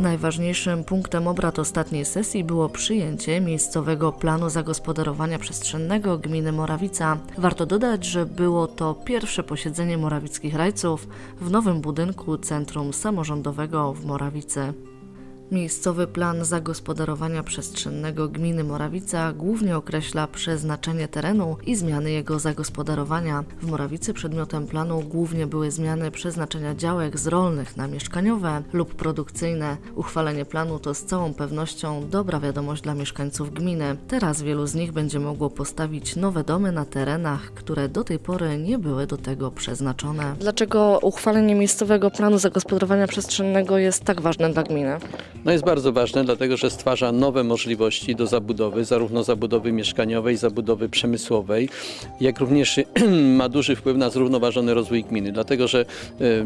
najważniejszym punktem obrad ostatniej sesji było przyjęcie miejscowego planu zagospodarowania przestrzennego gminy Morawica. Warto dodać, że było to pierwsze posiedzenie morawickich rajców w nowym budynku Centrum Samorządowego w Morawicy. Miejscowy plan zagospodarowania przestrzennego gminy Morawica głównie określa przeznaczenie terenu i zmiany jego zagospodarowania. W Morawicy przedmiotem planu głównie były zmiany przeznaczenia działek z rolnych na mieszkaniowe lub produkcyjne. Uchwalenie planu to z całą pewnością dobra wiadomość dla mieszkańców gminy. Teraz wielu z nich będzie mogło postawić nowe domy na terenach, które do tej pory nie były do tego przeznaczone. Dlaczego uchwalenie miejscowego planu zagospodarowania przestrzennego jest tak ważne dla gminy? No jest bardzo ważne, dlatego że stwarza nowe możliwości do zabudowy, zarówno zabudowy mieszkaniowej, zabudowy przemysłowej, jak również ma duży wpływ na zrównoważony rozwój gminy, dlatego że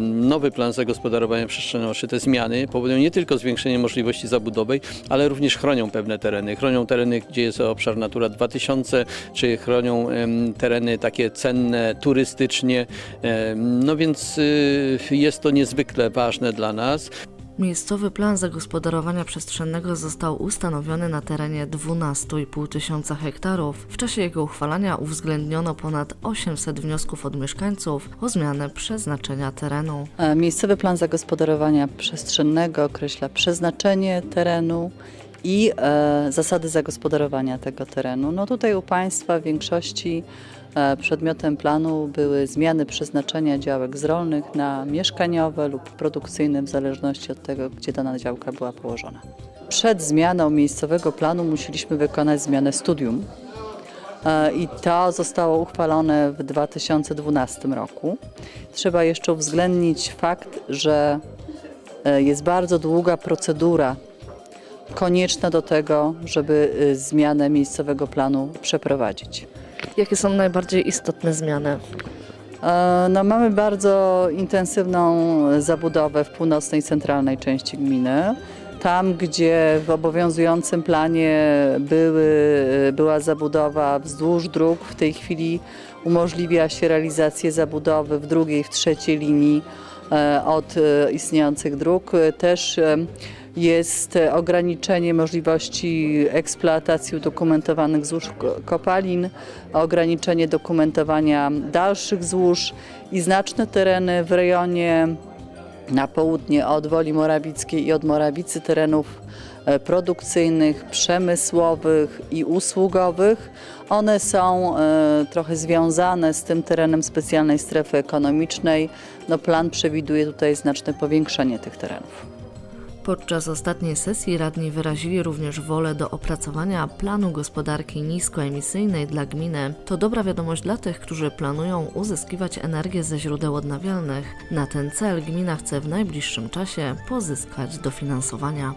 nowy plan zagospodarowania przestrzennego, te zmiany powodują nie tylko zwiększenie możliwości zabudowej, ale również chronią pewne tereny. Chronią tereny, gdzie jest obszar Natura 2000, czy chronią tereny takie cenne turystycznie. No więc y, jest to niezwykle ważne dla nas. Miejscowy plan zagospodarowania przestrzennego został ustanowiony na terenie 12,5 tysiąca hektarów. W czasie jego uchwalania uwzględniono ponad 800 wniosków od mieszkańców o zmianę przeznaczenia terenu. E, Miejscowy plan zagospodarowania przestrzennego określa przeznaczenie terenu i e, zasady zagospodarowania tego terenu. No tutaj u Państwa w większości przedmiotem planu były zmiany przeznaczenia działek z rolnych na mieszkaniowe lub produkcyjne w zależności od tego, gdzie dana działka była położona. Przed zmianą miejscowego planu musieliśmy wykonać zmianę studium E, i to zostało uchwalone w 2012 roku. Trzeba jeszcze uwzględnić fakt, że e, jest bardzo długa procedura konieczna do tego, żeby zmianę miejscowego planu przeprowadzić. Jakie są najbardziej istotne zmiany? E, No, mamy bardzo intensywną zabudowę w północnej, centralnej części gminy. Tam, gdzie w obowiązującym planie były, była zabudowa wzdłuż dróg, w tej chwili umożliwia się realizację zabudowy w drugiej, w trzeciej linii od e, istniejących dróg. E, Też e, jest e, ograniczenie możliwości eksploatacji udokumentowanych złóż ko- kopalin, ograniczenie dokumentowania dalszych złóż i znaczne tereny w rejonie na południe od Woli Morawickiej i od Morawicy terenów e, produkcyjnych, przemysłowych i usługowych. One są e, trochę związane z tym terenem specjalnej strefy ekonomicznej. No, plan przewiduje tutaj znaczne powiększenie tych terenów. Podczas ostatniej sesji radni wyrazili również wolę do opracowania planu gospodarki niskoemisyjnej dla gminy. To dobra wiadomość dla tych, którzy planują uzyskiwać energię ze źródeł odnawialnych. Na ten cel gmina chce w najbliższym czasie pozyskać dofinansowania.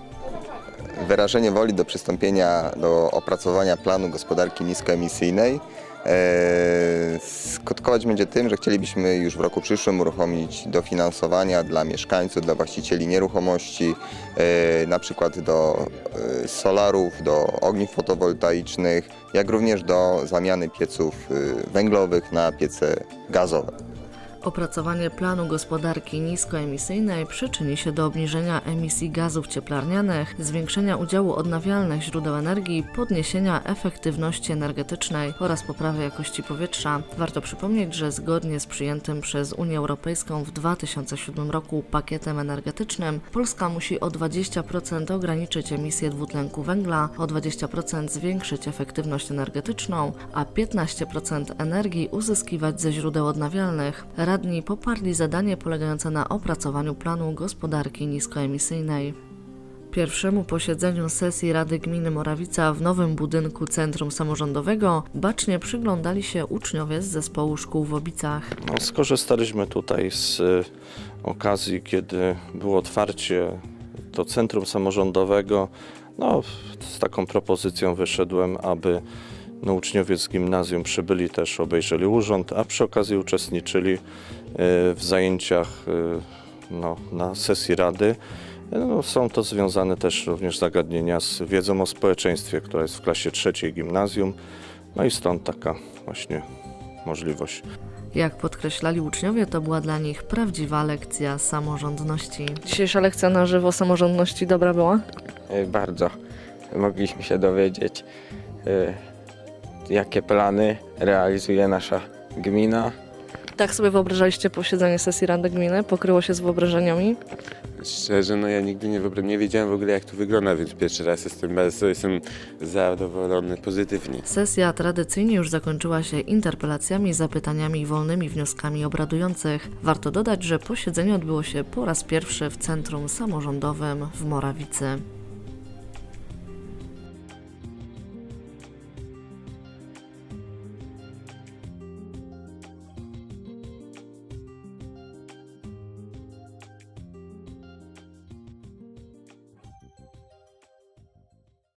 wyrażenie woli do przystąpienia do opracowania planu gospodarki niskoemisyjnej skutkować będzie tym, że chcielibyśmy już w roku przyszłym uruchomić dofinansowania dla mieszkańców, dla właścicieli nieruchomości, e, na przykład do e, solarów, do ogniw fotowoltaicznych, jak również do zamiany pieców e, węglowych na piece gazowe. Opracowanie planu gospodarki niskoemisyjnej przyczyni się do obniżenia emisji gazów cieplarnianych, zwiększenia udziału odnawialnych źródeł energii, podniesienia efektywności energetycznej oraz poprawy jakości powietrza. Warto przypomnieć, że zgodnie z przyjętym przez Unię Europejską w 2007 roku pakietem energetycznym, Polska musi o 20% ograniczyć emisję dwutlenku węgla, o 20% zwiększyć efektywność energetyczną, a 15% energii uzyskiwać ze źródeł odnawialnych. Radni poparli zadanie polegające na opracowaniu planu gospodarki niskoemisyjnej. Pierwszemu posiedzeniu sesji Rady Gminy Morawica w nowym budynku Centrum Samorządowego bacznie przyglądali się uczniowie z zespołu szkół w Obicach. No, skorzystaliśmy tutaj z y, okazji, kiedy było otwarcie do centrum samorządowego. No, z taką propozycją wyszedłem, aby no, uczniowie z gimnazjum przybyli też, obejrzeli urząd, a przy okazji uczestniczyli y, w zajęciach y, no, na sesji rady. No, są to związane też również zagadnienia z wiedzą o społeczeństwie, która jest w klasie trzeciej gimnazjum. No i stąd taka właśnie możliwość. Jak podkreślali uczniowie, to była dla nich prawdziwa lekcja samorządności. Dzisiejsza lekcja na żywo samorządności dobra była? E, Bardzo. Mogliśmy się dowiedzieć, e, jakie plany realizuje nasza gmina. Tak sobie wyobrażaliście posiedzenie sesji Rady Gminy? Pokryło się z wyobrażeniami? Szczerze, no ja nigdy nie, wyobra- nie wiedziałem w ogóle jak to wygląda, więc pierwszy raz jestem bardzo jestem zadowolony pozytywnie. Sesja tradycyjnie już zakończyła się interpelacjami, zapytaniami i wolnymi wnioskami obradujących. Warto dodać, że posiedzenie odbyło się po raz pierwszy w Centrum Samorządowym w Morawicy.